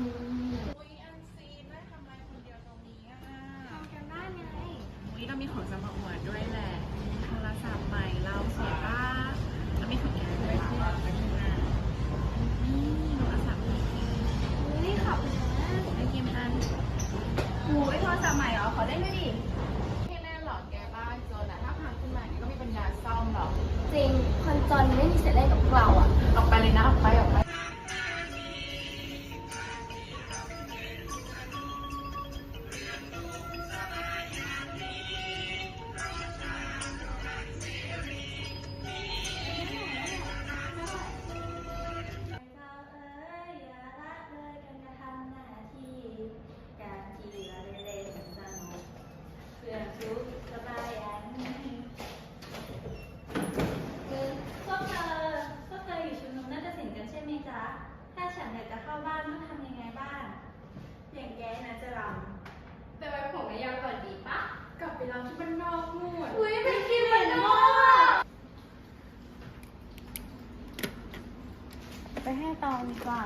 อุ้ยอันซีได้ทำอะไรคนเดียวตรงนี้ทำกันบ้นไงอุ้ยเรามีของจะมาอวดด้วยแหละ โทรศัพท์ใหม่เราสวยป้าเรามีของแมด้วยที่เราไปทานี่โทรศัพท์ใหม่อุ้ยขับเลยได้กี่พันอุ้ยโทรศัพท์ใหม่เหรอ ขอเล่นด้วยดิไม่แน่หรอกแกบ้านจนอะถ้าพังขึ้นมาก็ไม่มีปัญญาซ่อมหรอกจงคนจนไม่มีสิทธิ์เล่กับเราอะออกไปเลยนะออกไปออกไป องดีกว่า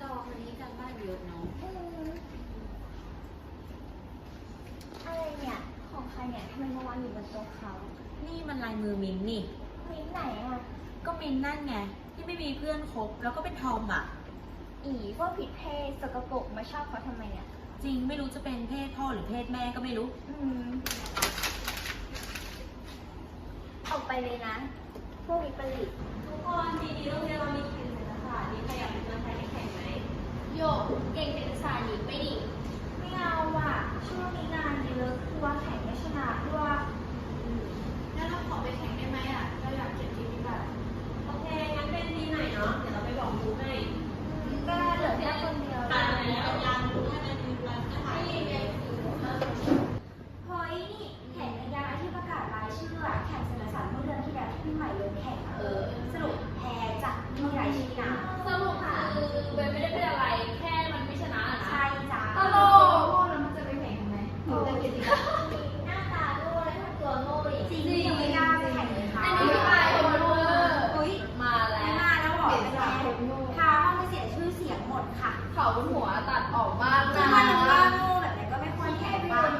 ตองวันนี้การบ้านเยอะเนาะอะไรเนี่ย ของใครเนี่ยทำไมมาวางอยู่บนโต๊ะเขานี่มันลายมือมินนี่ มิ้นท์ไหนอะ ก็มินนั่นไง ที่ไม่มีเพื่อนคบแล้วก็เป็นทอมอะ อีพวกผิดเพศสกปรกมาชอบเขาทำไมอะจริงไม่รู้จะเป็นเพศพ่อหรือเพศแม่ก็ไม่รู้ อืมออกไปเลยนะ พวกวิปริต มาแล้วเหรอเป็นไงพาห้องเสียชื่อเสียงหมดค่ะ เขาหัวตัดออกมาก คือมาถึงว่าโง่แบบไหนก็ไม่ควรแข่งบ้าง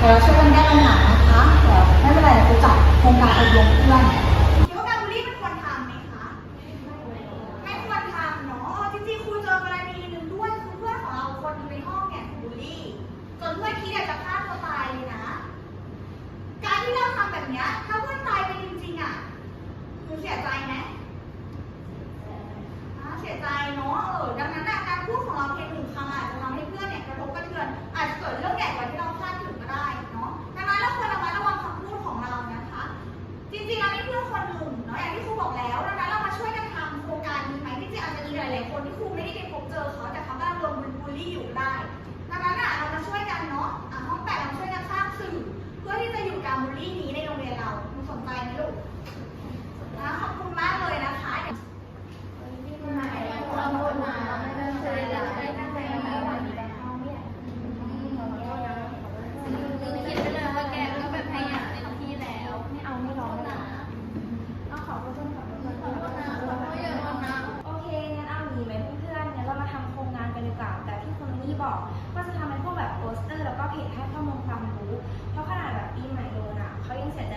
เดี๋ยวช่วยกันแก้ปัญหานะคะเดี๋ยวไม่เป็นไรเดี๋ยวจะจัดโครงการอบรมเพื่อนคิดว่าการบูลลี่มันควรทำไหมคะ ไม่ควรทำเนาะจริงๆครูเจอกรณีหนึ่งด้วยคือเพื่อนของเราคนในห้องเนี่ยบูลลี่จนเพื่อนคิดอยากจะฆ่าตัวตายเลยนะ การที่เราทำแบบเนี้ยถ้าเพื่อนตายไปจริงๆอะหนูเสียใจไหมอ่าเสียใจเนาะเออดังนั้นน่ะการพูดของเราเพียงหนึ่งคำอาจจะทำให้เพื่อนเนี่ยกระทบกระเทือนอาจจะเกิดเรื่องใหญ่กว่าที่ ที่จะอยู่การบูลลี่นี้ในโรงเรียนเราคุณสนใจไหมลูกนะขอบคุณมากเลยนะคะเดี๋ยวเราคนมาไม่ได้เจอเลยไม่ได้เจอเลยวันนี้ไปห้องเนี่ยคิดไปเลยว่าแกก็แบบพยายามเต็มที่แล้วไม่เอาไม่ร้องนะเอาขอโทษขอโทษขอโทษขอโทษเขาเยอะมาก ก็เพจให้ข้อมูลความรู้ เพราะขนาดแบบปีใหม่โดนอะเขายังเสียใจ